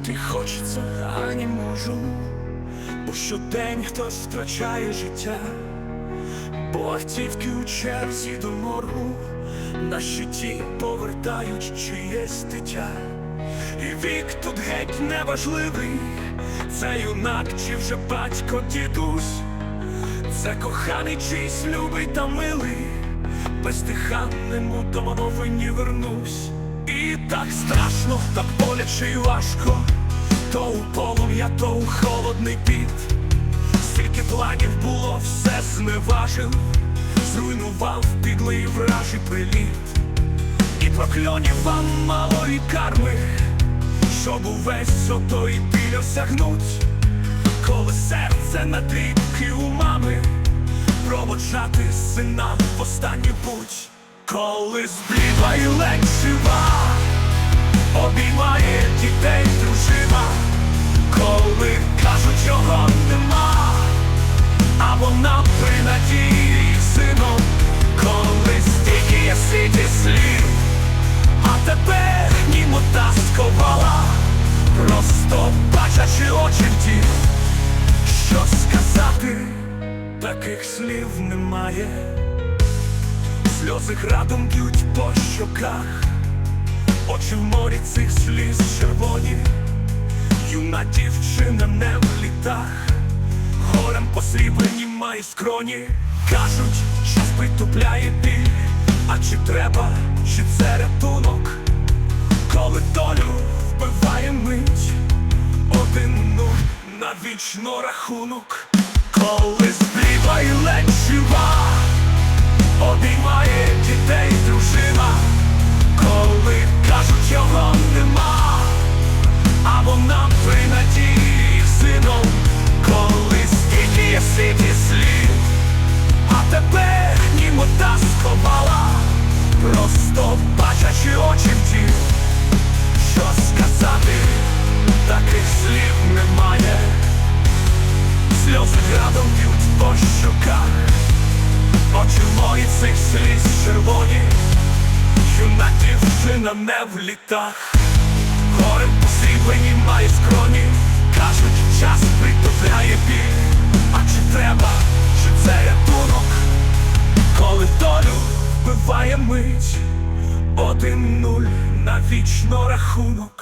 жити хочеться, а не можу, бо щодень хтось втрачає життя, бо автівки у черзі до моргу. На щиті повертають чиєсь дитя. І вік тут геть неважливий, це юнак чи вже батько дідусь, це коханий чийсь любий та милий, бездиханному домовині вернусь. І так страшно, так боляче і важко, то у полум'я, то у холодний піт. Стільки планів було, все зневажив, зруйнував підлий вражий приліт. І прокльонів вам мало і карми, щоб увесь ото і біль осягнуть, коли серце на дрібки у мами, проводжати сина в останню путь, коли зблідла і ледь жива, обіймає дітей дружина, коли кажуть, його нема, а вона при надії сином, коли стільки є світі слів. А тепер німота сковала, просто бачачи очі в ті, що сказати, таких слів немає, сльози градом б'ють по щоках, очі в морі цих сліз червоні, юна дівчина не в літах, горем посріблені має скроні, кажуть, час притупляє біль, а чи треба, чи це рятунок, коли долю вбиває мить, один нуль на вічно рахунок, коли збліва і сльози градом б'ють по щоках, очі мої цих сліз червоні, юна дівчина не в літах, горем посріблені має скроні, кажуть, час притупляє біль, а чи треба, чи це рятунок? Коли долю вбиває мить, один нуль на вічно рахунок.